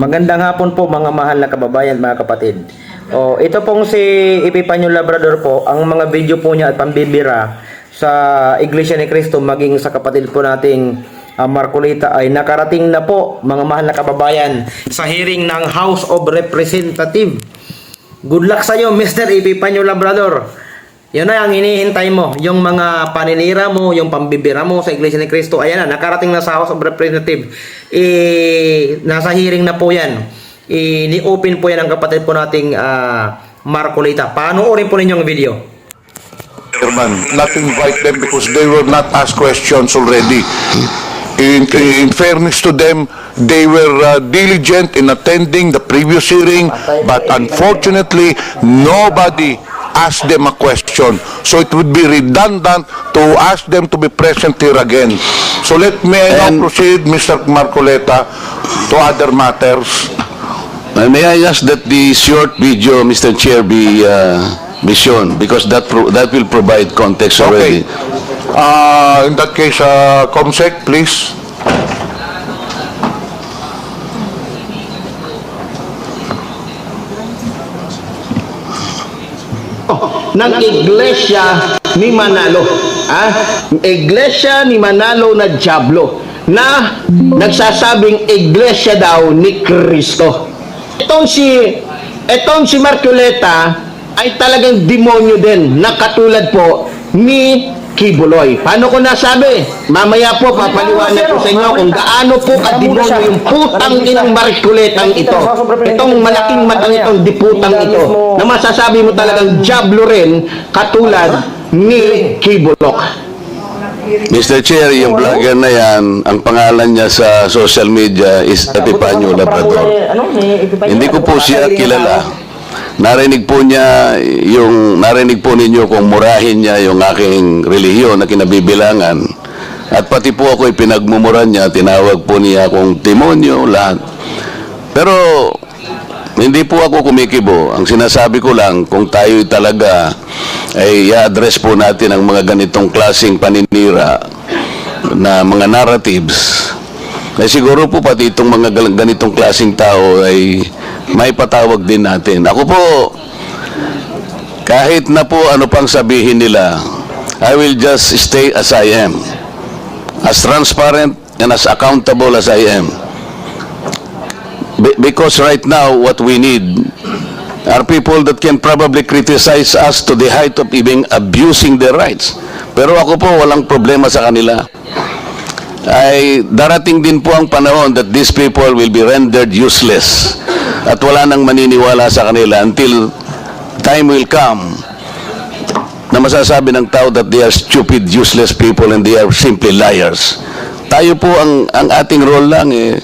Magandang hapon po mga mahal na kababayan, mga kapatid. O, ito pong si Epipanyo Labrador po, ang mga video po niya at pambibira sa Iglesia ni Cristo maging sa kapatid po nating ah, Marcolita ay nakarating na po mga mahal na kababayan sa hearing ng House of Representative. Good luck sa iyo, Mr. Epipanyo Labrador. Yan na ang hinihintay mo. Yung mga paninira mo, yung pambibira mo sa Iglesia ni Cristo. Ayan na, nakarating na sa House of Representative. Eh, nasa hearing na po yan. Eh, ni-open po yan ang kapatid po nating ah, Marcolita. Panoorin po ninyo ang video. Chairman, not invite them because they were not asked questions already. In, in fairness to them, they were uh, diligent in attending the previous hearing, but unfortunately, nobody asked them a question. So it would be redundant to ask them to be present here again. So let me now And- proceed, Mr. Marcoleta, to other matters. Uh, May I ask that the short video, Mr. Chair, be, uh, be shown because that, pro- that will provide context Okay. already. Uh, in that case, uh, Comsec, please. Ng Iglesia ni Manalo. Ah, Iglesia ni Manalo na Diablo na nagsasabing Iglesia daw ni Kristo. Itong si itong si Marcoleta ay talagang demonyo din na katulad po ni Kibuloy. Paano ko nasabi? Mamaya po papaliwanag ko sa inyo kung gaano po kademonyo yung putang inang Marcoletang ito. Itong malaking matang itong diputang ito na masasabi mo talagang Diablo rin katulad ni Kibulok. Mr. Chair, yung vlogger na yan, ang pangalan niya sa social media is Epipanyo Labrador. Hindi ko po siya kilala. Narinig po niya yung narinig po ninyo kung murahin niya yung aking relihiyon na kinabibilangan. At pati po ako pinagmumura niya, tinawag po niya akong demonyo, lahat. Pero hindi po ako kumikibo. Ang sinasabi ko lang, kung tayo talaga ay i-address po natin ang mga ganitong klaseng paninira na mga narratives, ay siguro po pati itong mga ganitong klaseng tao ay may patawag din natin. Ako po, kahit na po ano pang sabihin nila, I will just stay as I am. As transparent and as accountable as I am. Be- because right now, what we need are people that can probably criticize us to the height of even abusing their rights. Pero ako po, walang problema sa kanila. Ay darating din po ang panahon that these people will be rendered useless at wala nang maniniwala sa kanila until time will come na masasabi ng tao that they are stupid, useless people and they are simply liars. Tayo po ang ang ating role lang eh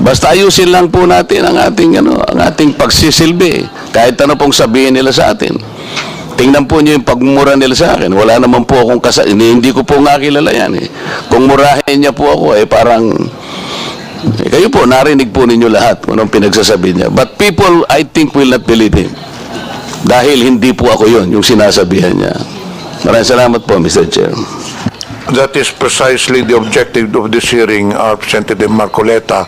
Basta ayusin lang po natin ang ating ano, ang ating pagsisilbi. Kahit ano pong sabihin nila sa atin. Tingnan po niyo yung pagmumura nila sa akin. Wala naman po akong kasa hindi, hindi ko po nga kilala yan eh. Kung murahin niya po ako eh parang eh, kayo po narinig po ninyo lahat kung anong pinagsasabi niya. But people I think will not believe him. Dahil hindi po ako yon yung sinasabihan niya. Maraming salamat po Mr. Chair. That is precisely the objective of this hearing, uh, Representative Marcoleta.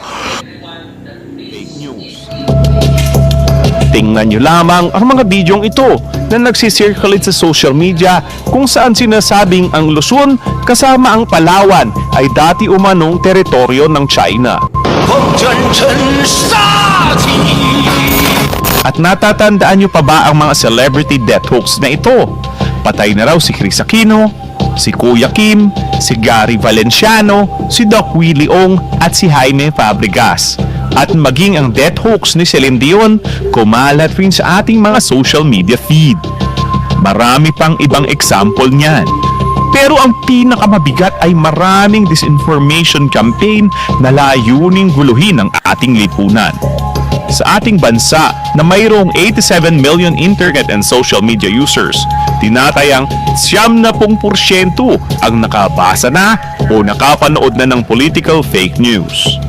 Tingnan nyo lamang ang mga bidyong ito na nagsisirculate sa social media kung saan sinasabing ang Luzon kasama ang Palawan ay dati umanong teritoryo ng China. At natatandaan nyo pa ba ang mga celebrity death hoax na ito? Patay na raw si Chris Aquino, si Kuya Kim, si Gary Valenciano, si Doc Willie Ong at si Jaime Fabregas. At maging ang death hoax ni Celine Dion, kumalat rin sa ating mga social media feed. Marami pang ibang example niyan. Pero ang pinakamabigat ay maraming disinformation campaign na layuning guluhin ang ating lipunan sa ating bansa na mayroong 87 million internet and social media users. Tinatayang siyam na pong porsyento ang nakabasa na o nakapanood na ng political fake news.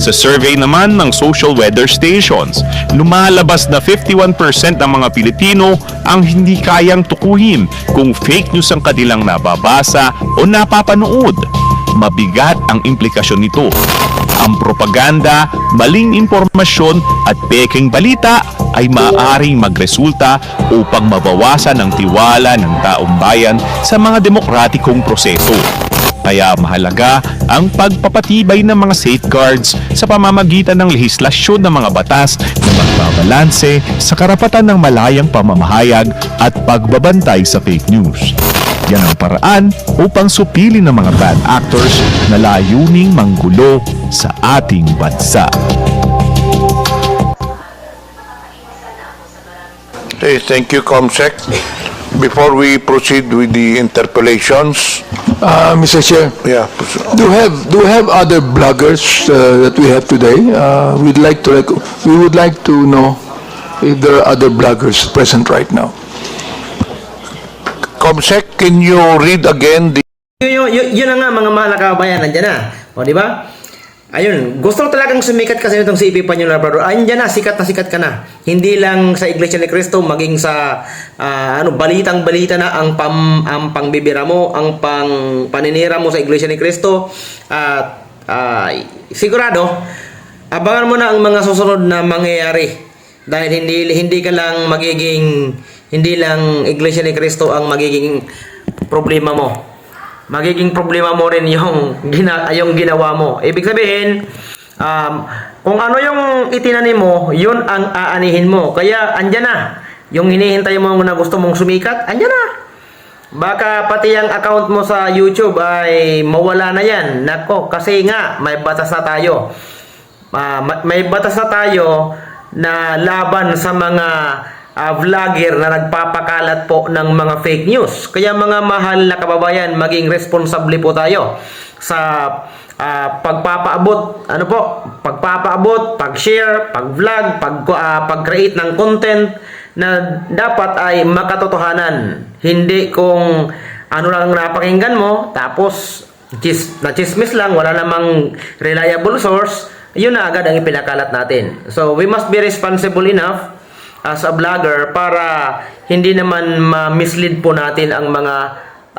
Sa survey naman ng social weather stations, lumalabas na 51% ng mga Pilipino ang hindi kayang tukuhin kung fake news ang kanilang nababasa o napapanood. Mabigat ang implikasyon nito ang propaganda, maling impormasyon at peking balita ay maaaring magresulta upang mabawasan ang tiwala ng taong bayan sa mga demokratikong proseso. Kaya mahalaga ang pagpapatibay ng mga safeguards sa pamamagitan ng lehislasyon ng mga batas na magbabalanse sa karapatan ng malayang pamamahayag at pagbabantay sa fake news. Yan ang paraan upang supili ng mga bad actors na layuning manggulo sa ating bansa. Okay, thank you, Comsec. Before we proceed with the interpellations, Uh, Mr. Chair, yeah, do we have do we have other bloggers uh, that we have today? Uh, we'd like to rec- we would like to know if there are other bloggers present right now. Comsec, can you read again the Yun, yun, yun na nga mga mahal na kababayan, nandiyan na. O, di ba? Ayun, gusto ko talagang sumikat kasi itong si Ipi Panyo Labrador. Ayun dyan na, sikat na sikat ka na. Hindi lang sa Iglesia ni Cristo, maging sa ah, ano, balitang balita na ang pam, ang pangbibira mo, ang pang paninira mo sa Iglesia ni Cristo. At ah, sigurado, abangan mo na ang mga susunod na mangyayari. Dahil hindi hindi ka lang magiging hindi lang Iglesia ni Cristo ang magiging problema mo magiging problema mo rin yung, gina, yung ginawa mo. Ibig sabihin, um, kung ano yung itinanim mo, yun ang aanihin mo. Kaya, andyan na. Yung hinihintay mo na gusto mong sumikat, andyan na. Baka pati ang account mo sa YouTube ay mawala na yan. Nako, kasi nga, may batas na tayo. Ma- may batas na tayo na laban sa mga ah, vlogger na nagpapakalat po ng mga fake news. Kaya mga mahal na kababayan, maging responsable po tayo sa ah, pagpapaabot, ano po, pagpapaabot, pag-share, pag-vlog, pag, ah, pag-create ng content na dapat ay makatotohanan. Hindi kung ano lang napakinggan mo, tapos chis, na chismis lang, wala namang reliable source, yun na agad ang ipinakalat natin. So, we must be responsible enough as a vlogger para hindi naman ma-mislead po natin ang mga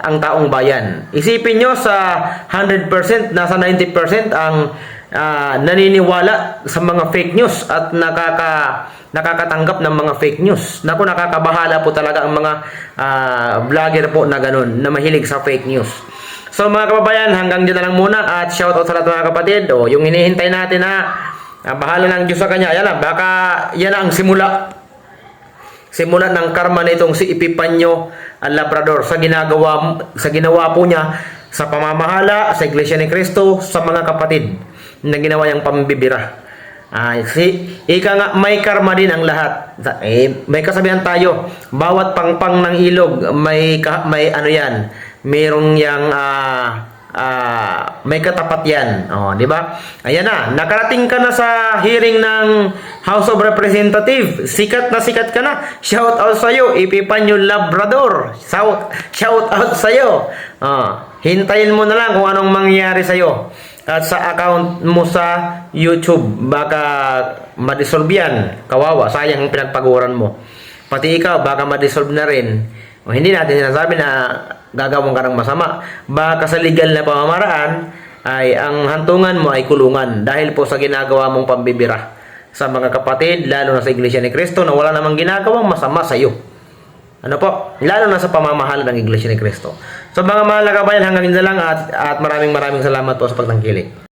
ang taong bayan. Isipin nyo sa 100%, nasa 90% ang ah, naniniwala sa mga fake news at nakaka nakakatanggap ng mga fake news. Naku, nakakabahala po talaga ang mga ah, vlogger po na ganun, na mahilig sa fake news. So mga kababayan, hanggang dyan na lang muna at shout out sa lahat mga kapatid. O, yung hinihintay natin na ah, bahala ng Diyos sa kanya. Yan lang, baka yan ang simula simula ng karma nitong si Epipanyo ang Labrador sa ginagawa sa ginawa po niya sa pamamahala sa Iglesia ni Cristo sa mga kapatid na ginawa niyang pambibira. Ah, si ika nga may karma din ang lahat. Eh, may kasabihan tayo, bawat pangpang ng ilog may ka- may ano 'yan, merong yang ah ah, may katapat yan. Oh, di ba? Ayan na, nakarating ka na sa hearing ng House of Representative. Sikat na sikat ka na. Shout out sa iyo, Ipipanyo Labrador. Shout, shout out sa iyo. Oh, hintayin mo na lang kung anong mangyayari sa iyo. At sa account mo sa YouTube, baka ma-dissolve yan. Kawawa, sayang ang pinagpaguran mo. Pati ikaw, baka ma-dissolve na rin. O, hindi natin sinasabi na gagawin ka ng masama. Baka sa legal na pamamaraan, ay ang hantungan mo ay kulungan dahil po sa ginagawa mong pambibira sa mga kapatid, lalo na sa Iglesia ni Cristo na wala namang ginagawang masama sa iyo. Ano po? Lalo na sa pamamahal ng Iglesia ni Cristo. So mga mahal na kabayan, hanggang na lang at, at maraming maraming salamat po sa pagtangkilik.